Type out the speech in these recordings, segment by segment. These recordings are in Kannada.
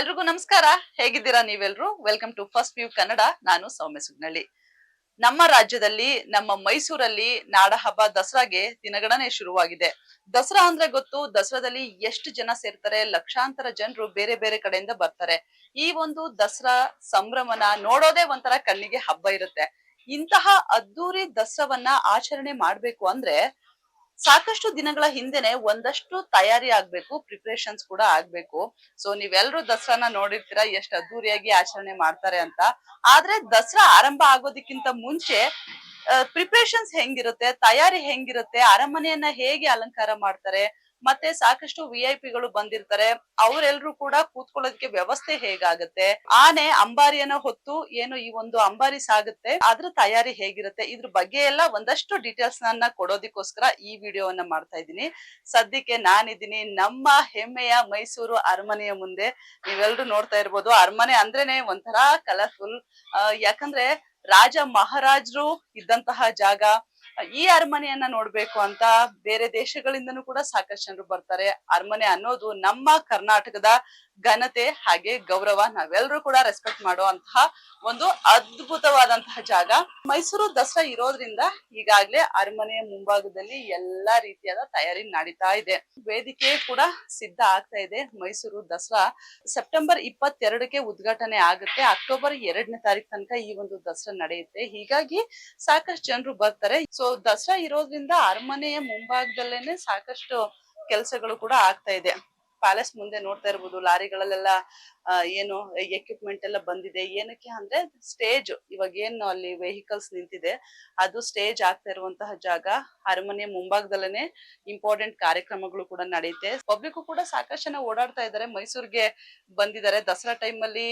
ಎಲ್ರಿಗೂ ನಮಸ್ಕಾರ. ಹೇಗಿದ್ದೀರಾ ನೀವೆಲ್ರು? Welcome to first view Kannada ನಾನು ಸೌಮ್ಯ ಸುಗ್ನಳ್ಳಿ. ನಮ್ಮ ರಾಜ್ಯದಲ್ಲಿ, ನಮ್ಮ ಮೈಸೂರಲ್ಲಿ ನಾಡ ಹಬ್ಬ ದಸರಾಗೆ ದಿನಗಣನೆ ಶುರುವಾಗಿದೆ. ದಸರಾ ಅಂದ್ರೆ ಗೊತ್ತು, ದಸರಾದಲ್ಲಿ ಎಷ್ಟು ಜನ ಸೇರ್ತಾರೆ, ಲಕ್ಷಾಂತರ ಜನರು ಬೇರೆ ಬೇರೆ ಕಡೆಯಿಂದ ಬರ್ತಾರೆ. ಈ ಒಂದು ದಸರಾ ಸಂಭ್ರಮನ ನೋಡೋದೇ ಒಂಥರ ಕಣ್ಣಿಗೆ ಹಬ್ಬ ಇರುತ್ತೆ. ಇಂತಹ ಅದ್ದೂರಿ ದಸರಾವನ್ನ ಆಚರಣೆ ಮಾಡ್ಬೇಕು ಅಂದ್ರೆ ಸಾಕಷ್ಟು ದಿನಗಳ ಹಿಂದೆನೆ ಒಂದಷ್ಟು ತಯಾರಿ ಆಗ್ಬೇಕು ಪ್ರಿಪರೇಷನ್ಸ್ ಕೂಡ ಆಗ್ಬೇಕು. ಸೊ ನೀವೆಲ್ಲರೂ ದಸರಾನ ನೋಡಿರ್ತೀರಾ, ಎಷ್ಟು ಅದ್ದೂರಿಯಾಗಿ ಆಚರಣೆ ಮಾಡ್ತಾರೆ ಅಂತ. ಆದ್ರೆ ದಸರಾ ಆರಂಭ ಆಗೋದಕ್ಕಿಂತ ಮುಂಚೆ ಪ್ರಿಪರೇಷನ್ಸ್ ಹೆಂಗಿರುತ್ತೆ, ತಯಾರಿ ಹೆಂಗಿರುತ್ತೆ, ಅರಮನೆಯನ್ನ ಹೇಗೆ ಅಲಂಕಾರ ಮಾಡ್ತಾರೆ ಮತ್ತೆ ಸಾಕಷ್ಟು ವಿ ಐ ಪಿಗಳು ಬಂದಿರ್ತಾರೆ. ಅವರೆಲ್ಲರೂ ಕೂಡ ಕೂತ್ಕೊಳ್ಳೋದಕ್ಕೆ ವ್ಯವಸ್ಥೆ ಹೇಗಾಗುತ್ತೆ? ಆನೆ ಅಂಬಾರಿಯನ್ನ ಹೊತ್ತು ಏನು ಈ ಒಂದು ಅಂಬಾರಿ ಸಾಗುತ್ತೆ? ಅದ್ರ ತಯಾರಿ ಹೇಗಿರುತ್ತೆ? ಇದ್ರ ಬಗ್ಗೆ ಎಲ್ಲ ಒಂದಷ್ಟು ಡೀಟೇಲ್ಸ್ ನನ್ನ ಕೊಡೋದಕ್ಕೋಸ್ಕರ ಈ ವಿಡಿಯೋವನ್ನ ಮಾಡ್ತಾ ಇದ್ದೀನಿ. ಸದ್ಯಕ್ಕೆ ನಾನಿದ್ದೀನಿ ನಮ್ಮ ಹೆಮ್ಮೆಯ ಮೈಸೂರು ಅರಮನೆಯ ಮುಂದೆ. ನೀವೆಲ್ಲರೂ ನೋಡ್ತಾ ಇರ್ಬೋದು. ಅರಮನೆ ಅಂದ್ರೇನೆ ಒಂಥರ ಕಲರ್ಫುಲ್ ಯಾಕಂದ್ರೆ ರಾಜ ಮಹಾರಾಜರು ಇದ್ದಂತಹ ಜಾಗ. ಈ ಅರಮನೆಯನ್ನ ನೋಡ್ಬೇಕು ಅಂತ ಬೇರೆ ದೇಶಗಳಿಂದನೂ ಕೂಡ ಸಾಕಷ್ಟು ಜನರು ಬರ್ತಾರೆ. ಅರಮನೆ ಅನ್ನೋದು ನಮ್ಮ ಕರ್ನಾಟಕದ ಘನತೆ ಹಾಗೆ ಗೌರವ ನಾವೆಲ್ಲರೂ ಕೂಡ ರೆಸ್ಪೆಕ್ಟ್ ಮಾಡುವಂತಹ ಒಂದು ಅದ್ಭುತವಾದಂತಹ ಜಾಗ. ಮೈಸೂರು ದಸರಾ ಇರೋದ್ರಿಂದ ಈಗಾಗಲೇ ಅರಮನೆಯ ಮುಂಭಾಗದಲ್ಲಿ ಎಲ್ಲಾ ರೀತಿಯಾದ ತಯಾರಿ ನಡೀತಾ ಇದೆ. ವೇದಿಕೆ ಕೂಡ ಸಿದ್ಧ ಆಗ್ತಾ ಇದೆ ಮೈಸೂರು ದಸರಾ. ಸೆಪ್ಟೆಂಬರ್ ಇಪ್ಪತ್ತೆರಡಕ್ಕೆ ಉದ್ಘಾಟನೆ ಆಗುತ್ತೆ. ಅಕ್ಟೋಬರ್ ಎರಡನೇ ತಾರೀಕು ತನಕ ಈ ಒಂದು ದಸರಾ ನಡೆಯುತ್ತೆ. ಹೀಗಾಗಿ ಸಾಕಷ್ಟು ಜನರು ಬರ್ತಾರೆ. ಸೊ ದಸರಾ ಇರೋದ್ರಿಂದ ಅರಮನೆಯ ಮುಂಭಾಗದಲ್ಲೇನೆ ಸಾಕಷ್ಟು ಕೆಲಸಗಳು ಕೂಡ ಆಗ್ತಾ ಇದೆ. ಪ್ಯಾಲೇಸ್ ಮುಂದೆ ನೋಡ್ತಾ ಇರ್ಬೋದು, ಲಾರಿಗಳಲ್ಲೆಲ್ಲ ಏನು ಎಕ್ವಿಪ್ಮೆಂಟ್ ಎಲ್ಲ ಬಂದಿದೆ. ಏನಕ್ಕೆ ಅಂದ್ರೆ ಸ್ಟೇಜ್ ಇವಾಗ ಏನು ಅಲ್ಲಿ ವೆಹಿಕಲ್ಸ್ ನಿಂತಿದೆ, ಅದು ಸ್ಟೇಜ್ ಆಗ್ತಾ ಇರುವಂತಹ ಜಾಗ. ಅರಮನೆ ಮುಂಭಾಗದಲ್ಲೇನೆ ಇಂಪಾರ್ಟೆಂಟ್ ಕಾರ್ಯಕ್ರಮಗಳು ಕೂಡ ನಡೆಯುತ್ತೆ. ಪಬ್ಲಿಕ್ ಕೂಡ ಸಾಕಷ್ಟು ಜನ ಓಡಾಡ್ತಾ ಇದ್ದಾರೆ. ಮೈಸೂರಿಗೆ ಬಂದಿದ್ದಾರೆ. ದಸರಾ ಟೈಮ್ ಅಲ್ಲಿ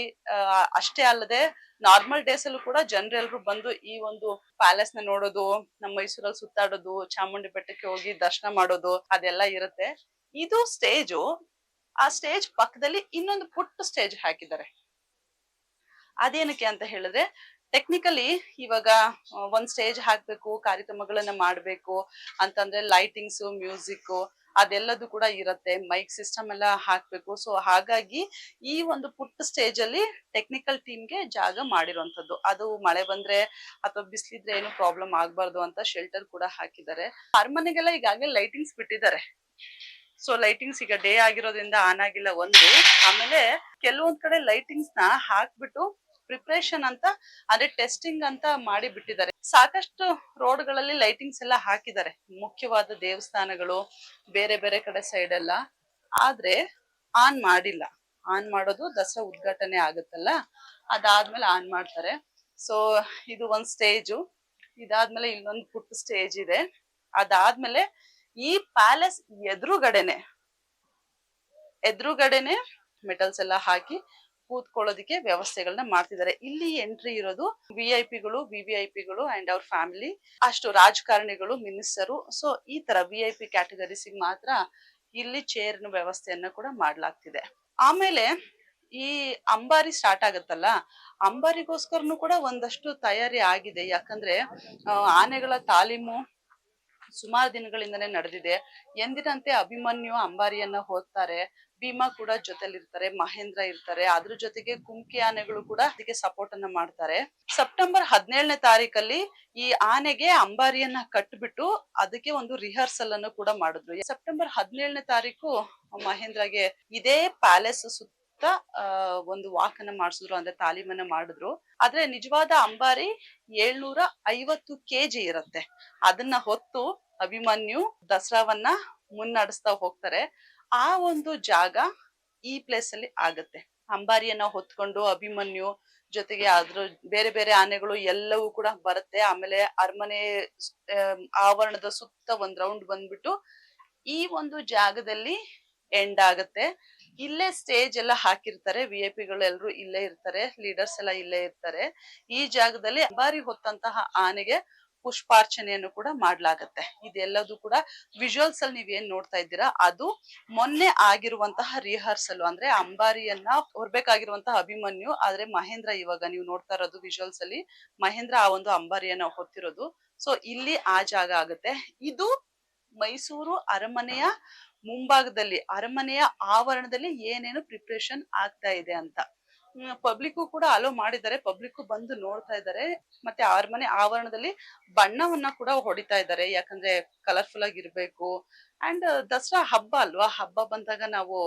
ಅಷ್ಟೇ ಅಲ್ಲದೆ ನಾರ್ಮಲ್ ಡೇಸ್ ಅಲ್ಲೂ ಕೂಡ ಜನರೆಲ್ಲರೂ ಬಂದು ಈ ಒಂದು ಪ್ಯಾಲೇಸ್ನ ನೋಡೋದು, ನಮ್ಮ ಮೈಸೂರಲ್ಲಿ ಸುತ್ತಾಡೋದು ಚಾಮುಂಡಿ ಬೆಟ್ಟಕ್ಕೆ ಹೋಗಿ ದರ್ಶನ ಮಾಡೋದು ಅದೆಲ್ಲ ಇರುತ್ತೆ. ಇದು ಸ್ಟೇಜು ಆ ಸ್ಟೇಜ್ ಪಕ್ಕದಲ್ಲಿ ಇನ್ನೊಂದು ಪುಟ್ಟ ಸ್ಟೇಜ್ ಹಾಕಿದ್ದಾರೆ. ಅದೇನಕ್ಕೆ ಅಂತ ಹೇಳಿದ್ರೆ ಟೆಕ್ನಿಕಲಿ ಇವಾಗ ಒಂದ್ ಸ್ಟೇಜ್ ಹಾಕ್ಬೇಕು, ಕಾರ್ಯಕ್ರಮಗಳನ್ನ ಮಾಡ್ಬೇಕು ಅಂತಂದ್ರೆ ಲೈಟಿಂಗ್ಸ್ ಮ್ಯೂಸಿಕ್ ಅದೆಲ್ಲದು ಕೂಡ ಇರುತ್ತೆ. ಮೈಕ್ ಸಿಸ್ಟಮ್ ಎಲ್ಲ ಹಾಕ್ಬೇಕು. ಸೊ ಹಾಗಾಗಿ ಈ ಒಂದು ಪುಟ್ಟ ಸ್ಟೇಜ್ ಅಲ್ಲಿ ಟೆಕ್ನಿಕಲ್ ಟೀಮ್ಗೆ ಜಾಗ ಮಾಡಿರುವಂತದ್ದು ಅದು ಮಳೆ ಬಂದ್ರೆ ಅಥವಾ ಬಿಸಿಲಿದ್ರೆ ಏನು ಪ್ರಾಬ್ಲಮ್ ಆಗ್ಬಾರ್ದು ಅಂತ ಶೆಲ್ಟರ್ ಕೂಡ ಹಾಕಿದ್ದಾರೆ. ಅರಮನೆಗೆಲ್ಲ ಈಗಾಗಲೇ ಲೈಟಿಂಗ್ಸ್ ಬಿಟ್ಟಿದ್ದಾರೆ. ಸೊ ಲೈಟಿಂಗ್ಸ್ ಈಗ ಡೇ ಆಗಿರೋದ್ರಿಂದ ಆನ್ ಆಗಿಲ್ಲ ಒಂದು. ಆಮೇಲೆ ಕೆಲವೊಂದ್ ಕಡೆ ಲೈಟಿಂಗ್ಸ್ನ ಹಾಕ್ಬಿಟ್ಟು ಪ್ರಿಪ್ರೇಷನ್ ಅಂತ ಅಂದ್ರೆ ಟೆಸ್ಟಿಂಗ್ ಅಂತ ಮಾಡಿ ಬಿಟ್ಟಿದ್ದಾರೆ ಸಾಕಷ್ಟು ರೋಡ್ಗಳಲ್ಲಿ ಲೈಟಿಂಗ್ಸ್ ಎಲ್ಲ ಹಾಕಿದ್ದಾರೆ. ಮುಖ್ಯವಾದ ದೇವಸ್ಥಾನಗಳು, ಬೇರೆ ಬೇರೆ ಕಡೆ ಸೈಡ್ ಎಲ್ಲ. ಆದ್ರೆ ಆನ್ ಮಾಡಿಲ್ಲ. ಆನ್ ಮಾಡೋದು ದಸರಾ ಉದ್ಘಾಟನೆ ಆಗುತ್ತಲ್ಲ? ಅದಾದ್ಮೇಲೆ ಆನ್ ಮಾಡ್ತಾರೆ. ಸೊ ಇದು ಒಂದ್ ಸ್ಟೇಜು ಇದಾದ್ಮೇಲೆ ಇಲ್ಲೊಂದು ಪುಟ್ಟ ಸ್ಟೇಜ್ ಇದೆ. ಅದಾದ್ಮೇಲೆ ಈ ಪ್ಯಾಲೆಸ್ ಎದುರುಗಡೆನೆ ಎದುರುಗಡೆನೆ ಮೆಟಲ್ಸ್ ಎಲ್ಲ ಹಾಕಿ ಕೂತ್ಕೊಳ್ಳೋದಕ್ಕೆ ವ್ಯವಸ್ಥೆಗಳನ್ನ ಮಾಡ್ತಿದ್ದಾರೆ. ಇಲ್ಲಿ ಎಂಟ್ರಿ ಇರೋದು ವಿ ಐ ಪಿಗಳು ವಿ ವಿ ಐ ಪಿಗಳು ಅಂಡ್ ಅವ್ರ ಫ್ಯಾಮಿಲಿ ಅಷ್ಟು ರಾಜಕಾರಣಿಗಳು ಮಿನಿಸ್ಟರು ಸೊ ಈ ತರ ವಿ ಐ ಪಿ ಕ್ಯಾಟಗರೀಸ್ಗೆ ಮಾತ್ರ ಇಲ್ಲಿ ಚೇರ್ನ ವ್ಯವಸ್ಥೆಯನ್ನ ಕೂಡ ಮಾಡ್ಲಾಗ್ತಿದೆ. ಆಮೇಲೆ ಈ ಅಂಬಾರಿ ಸ್ಟಾರ್ಟ್ ಆಗುತ್ತಲ್ಲ, ಅಂಬಾರಿಗೋಸ್ಕರನು ಕೂಡ ಒಂದಷ್ಟು ತಯಾರಿ ಆಗಿದೆ. ಯಾಕಂದ್ರೆ ಆನೆಗಳ ತಾಲೀಮು ಸುಮಾರು ದಿನಗಳಿಂದನೇ ನಡೆದಿದೆ. ಎಂದಿನಂತೆ ಅಭಿಮನ್ಯು ಅಂಬಾರಿಯನ್ನ ಹೋಗ್ತಾರೆ. ಭೀಮಾ ಕೂಡ ಜೊತೆಲಿರ್ತಾರೆ, ಮಹೇಂದ್ರ ಇರ್ತಾರೆ. ಅದ್ರ ಜೊತೆಗೆ ಕುಂಕಿ ಆನೆಗಳು ಕೂಡ ಅದಕ್ಕೆ ಸಪೋರ್ಟ್ ಅನ್ನ ಮಾಡ್ತಾರೆ. ಸೆಪ್ಟೆಂಬರ್ ಹದಿನೇಳನೇ ತಾರೀಕಲ್ಲಿ ಈ ಆನೆಗೆ ಅಂಬಾರಿಯನ್ನ ಕಟ್ಬಿಟ್ಟು ಅದಕ್ಕೆ ಒಂದು ರಿಹರ್ಸಲ್ ಅನ್ನು ಕೂಡ ಮಾಡಿದ್ರು. ಸೆಪ್ಟೆಂಬರ್ ಹದಿನೇಳನೇ ತಾರೀಕು ಮಹೇಂದ್ರಗೆ ಇದೇ ಪ್ಯಾಲೇಸ್ ಸುತ್ತ ಆ, ಒಂದು ವಾಕನ್ನ ಮಾಡಿಸಿದ್ರು ಅಂದ್ರೆ ತಾಲೀಮನ್ನ ಮಾಡಿದ್ರು. ಆದ್ರೆ ನಿಜವಾದ ಅಂಬಾರಿ ಏಳ್ನೂರ ಐವತ್ತು ಕೆಜಿ ಇರುತ್ತೆ. ಅದನ್ನ ಹೊತ್ತು ಅಭಿಮನ್ಯು ದಸರಾವನ್ನ ಮುನ್ನಡೆಸ್ತಾ ಹೋಗ್ತಾರೆ. ಆ ಒಂದು ಜಾಗ ಈ ಪ್ಲೇಸ್ ಅಲ್ಲಿ ಆಗತ್ತೆ. ಅಂಬಾರಿಯನ್ನ ಹೊತ್ಕೊಂಡು ಅಭಿಮನ್ಯು ಜೊತೆಗೆ ಅದ್ರ ಬೇರೆ ಬೇರೆ ಆನೆಗಳು ಎಲ್ಲವೂ ಕೂಡ ಬರುತ್ತೆ. ಆಮೇಲೆ ಅರಮನೆ ಆವರಣದ ಸುತ್ತ ಒಂದ್ ರೌಂಡ್ ಬಂದ್ಬಿಟ್ಟು ಈ ಒಂದು ಜಾಗದಲ್ಲಿ ಎಂಡ್ ಆಗತ್ತೆ. ಇಲ್ಲೇ ಸ್ಟೇಜ್ ಎಲ್ಲ ಹಾಕಿರ್ತಾರೆ. ವಿ ಐ ಪಿಗಳು ಎಲ್ಲರೂ ಇಲ್ಲೇ ಇರ್ತಾರೆ. ಲೀಡರ್ಸ್ ಎಲ್ಲ ಇಲ್ಲೇ ಇರ್ತಾರೆ. ಈ ಜಾಗದಲ್ಲಿ ಅಂಬಾರಿ ಹೊತ್ತಂತಹ ಆನೆಗೆ ಪುಷ್ಪಾರ್ಚನೆಯನ್ನು ಕೂಡ ಮಾಡ್ಲಾಗತ್ತೆ. ಇದೆಲ್ಲದೂ ಕೂಡ ವಿಜುವಲ್ಸ್ ಅಲ್ಲಿ ನೀವ್ ಏನ್ ನೋಡ್ತಾ ಇದ್ದೀರಾ? ಅದು ಮೊನ್ನೆ ಆಗಿರುವಂತಹ ರಿಹರ್ಸಲ್ ಅಂದ್ರೆ ಅಂಬಾರಿಯನ್ನ ಹೊರಬೇಕಾಗಿರುವಂತಹ ಅಭಿಮನ್ಯು, ಆದ್ರೆ ಮಹೇಂದ್ರ ಇವಾಗ ನೀವು ನೋಡ್ತಾ ಇರೋದು ವಿಜುವಲ್ಸ್ ಅಲ್ಲಿ ಮಹೇಂದ್ರ ಆ ಒಂದು ಅಂಬಾರಿಯನ್ನ ಹೊತ್ತಿರೋದು. ಸೊ ಇಲ್ಲಿ ಆ ಜಾಗ ಆಗುತ್ತೆ. ಇದು ಮೈಸೂರು ಅರಮನೆಯ ಮುಂಭಾಗದಲ್ಲಿ ಅರಮನೆಯ ಆವರಣದಲ್ಲಿ ಏನೇನು ಪ್ರಿಪ್ರೇಷನ್ ಆಗ್ತಾ ಇದೆ ಅಂತ. ಪಬ್ಲಿಕ್ಕು ಕೂಡ ಅಲೋ ಮಾಡಿದ್ದಾರೆ. ಪಬ್ಲಿಕ್ಕು ಬಂದು ನೋಡ್ತಾ ಇದ್ದಾರೆ. ಮತ್ತೆ ಅರಮನೆ ಆವರಣದಲ್ಲಿ ಬಣ್ಣವನ್ನ ಕೂಡ ಹೊಡಿತಾ ಇದ್ದಾರೆ. ಯಾಕಂದ್ರೆ ಕಲರ್ಫುಲ್ ಆಗಿರ್ಬೇಕು. ಅಂಡ್ ದಸರಾ ಹಬ್ಬ ಅಲ್ವಾ? ಹಬ್ಬ ಬಂದಾಗ ನಾವು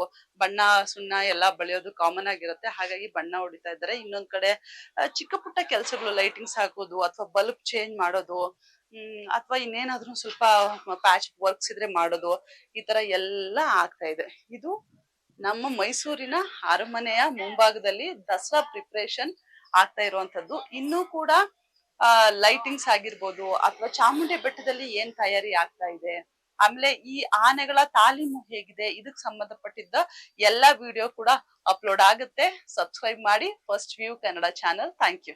ಬಣ್ಣ, ಸುಣ್ಣ ಎಲ್ಲ ಬಳಿಯೋದು ಕಾಮನ್ ಆಗಿರುತ್ತೆ. ಹಾಗಾಗಿ ಬಣ್ಣ ಹೊಡಿತಾ ಇದ್ದಾರೆ. ಇನ್ನೊಂದ್ ಕಡೆ ಚಿಕ್ಕ ಪುಟ್ಟ ಕೆಲಸಗಳು ಲೈಟಿಂಗ್ಸ್ ಹಾಕೋದು ಅಥವಾ ಬಲ್ಬ್ ಚೇಂಜ್ ಮಾಡೋದು. ಹ್ಮ್, ಅಥವಾ ಇನ್ನೇನಾದ್ರೂ ಸ್ವಲ್ಪ ಪ್ಯಾಚ್ ವರ್ಕ್ಸ್ ಇದ್ರೆ ಮಾಡೋದು, ಈ ತರ ಎಲ್ಲ ಆಗ್ತಾ ಇದೆ. ಇದು ನಮ್ಮ ಮೈಸೂರಿನ ಅರಮನೆಯ ಮುಂಭಾಗದಲ್ಲಿ ದಸರಾ ಪ್ರಿಪ್ರೇಷನ್ ಆಗ್ತಾ ಇರುವಂತದ್ದು ಇನ್ನೂ ಕೂಡ ಲೈಟಿಂಗ್ಸ್ ಆಗಿರ್ಬೋದು, ಅಥವಾ ಚಾಮುಂಡಿ ಬೆಟ್ಟದಲ್ಲಿ ಏನ್ ತಯಾರಿ ಆಗ್ತಾ ಇದೆ, ಆಮೇಲೆ ಈ ಆನೆಗಳ ತಾಲೀಮು ಹೇಗಿದೆ ಇದಕ್ ಸಂಬಂಧಪಟ್ಟಿದ್ದ ಎಲ್ಲಾ ವಿಡಿಯೋ ಕೂಡ ಅಪ್ಲೋಡ್ ಆಗುತ್ತೆ. ಸಬ್ಸ್ಕ್ರೈಬ್ ಮಾಡಿ first view Kannada channel thank you